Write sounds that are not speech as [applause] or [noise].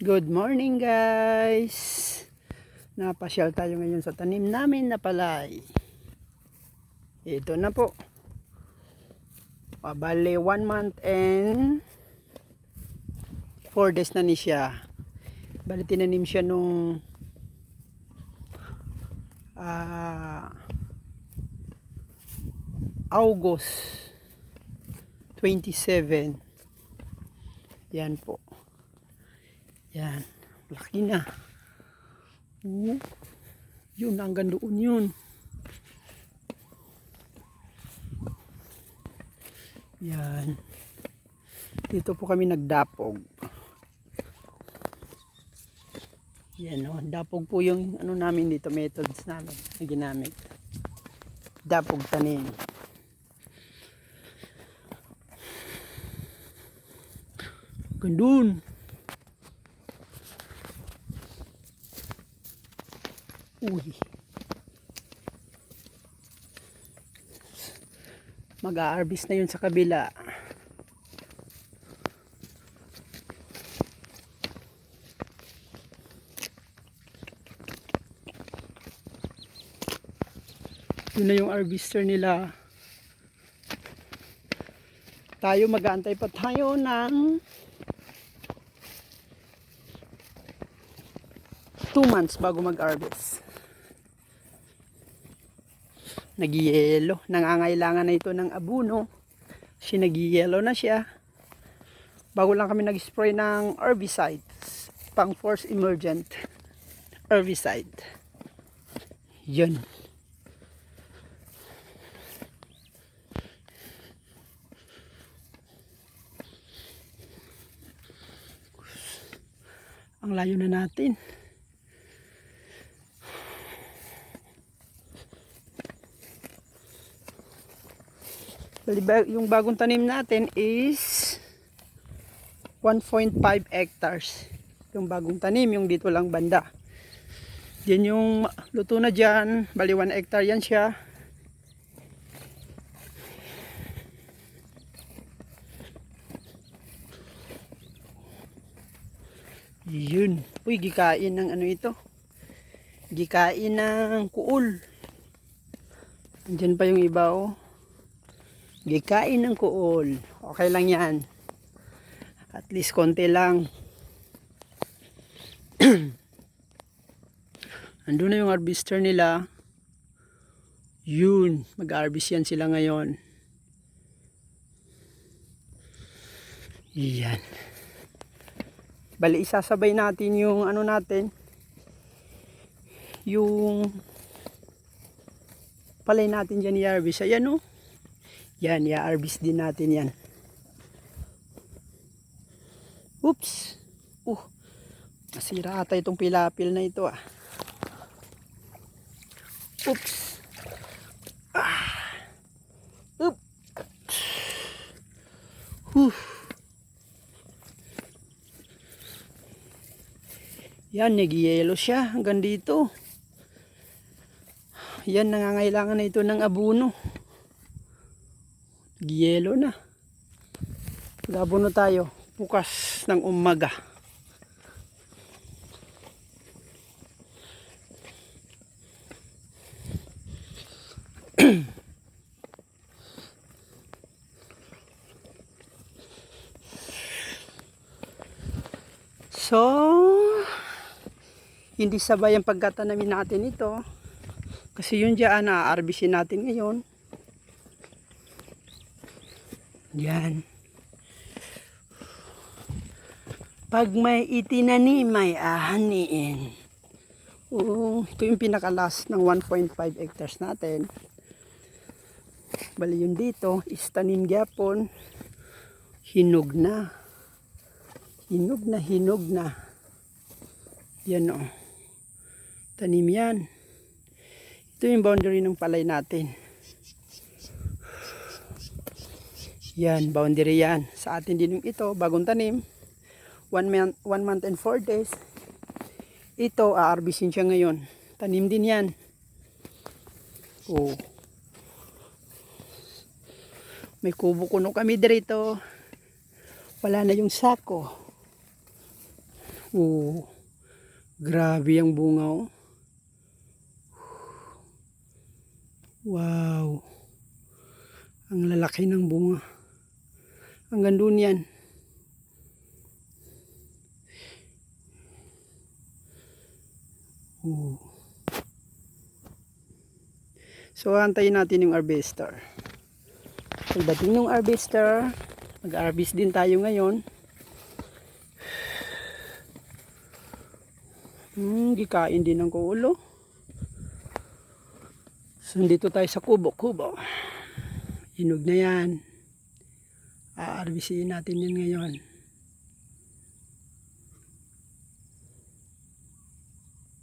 Good morning guys! Napasyal tayo ngayon sa tanim namin na palay. Ito na po. Pabali one month and 4 days na ni siya. Bali tinanim siya nung ah August 27. Yan po. Yan. Laki na. Oo. Yun, hanggang doon yun. Yan. Dito po kami nagdapog. Yan o. Dapog po yung ano namin dito, methods namin na ginamit. Dapog tanim. Gandun. Uy. Mag-a-harvest na yun sa kabila. Yun na yung harvester nila. Tayo mag-aantay pa tayo ng 2 months bago mag-harvest. Nagyelo. Nangangailangan na ito ng abuno. Kasi nagyelo na siya. Bago lang kami nag-spray ng herbicide. Pang force emergent herbicide. Yun. Ang layo na natin. Yung bagong tanim natin is 1.5 hectares. Yung bagong tanim, yung dito lang banda. Yan yung luto na dyan. Bali 1 hectare yan siya. Yun. Uy, gikain ng ano ito. Gikain ng kuol. Andyan pa yung iba oh. Gikain ng kuol. Okay lang yan. At least konti lang. [clears throat] Andun na yung harvester nila. Yun. Mag-harvest yan sila ngayon. Yan. Bali, isasabay natin yung ano natin. Yung palay natin dyan i-harvest. Ayan o. Yan, i-harvest din natin yan. Oops. Uh, nasira ata itong pilapil na ito ah. Oops. Ah. Oop. Huh. Yan, nag-yellow siya hanggang dito. Yan, nangangailangan na ito ng abuno. Nag-yellow na. Mag-abuno tayo. Bukas ng umaga. [clears throat] So, hindi sabay ang pagkatanamin natin ito. Kasi yun dyan, na-arbisin natin ngayon. Yan. Pag may itinanim, may ahaniin. Oo, ito yung pinakalas ng 1.5 hectares natin. Bali yun dito, istanim gyapon. Hinog na. Hinog na, hinog na. Yan o. Tanim yan. Ito yung boundary ng palay natin. Yan, boundary yan. Sa atin din yung ito, bagong tanim. One month, one month and four days. Ito, aarbisin siya ngayon. Tanim din yan. Oh. May kubo kuno kami dito. Wala na yung sako. Oh, grabe ang bunga oh. Wow. Ang lalaki ng bunga. Hanggang doon yan. Oh. So, antayin natin yung harvester. Pagdating ng harvester, mag-harvest din tayo ngayon. Hmm, gikain din ng kulo. So, dito tayo sa kubo-kubo. Hinog na yan. Aarbisin natin yan ngayon.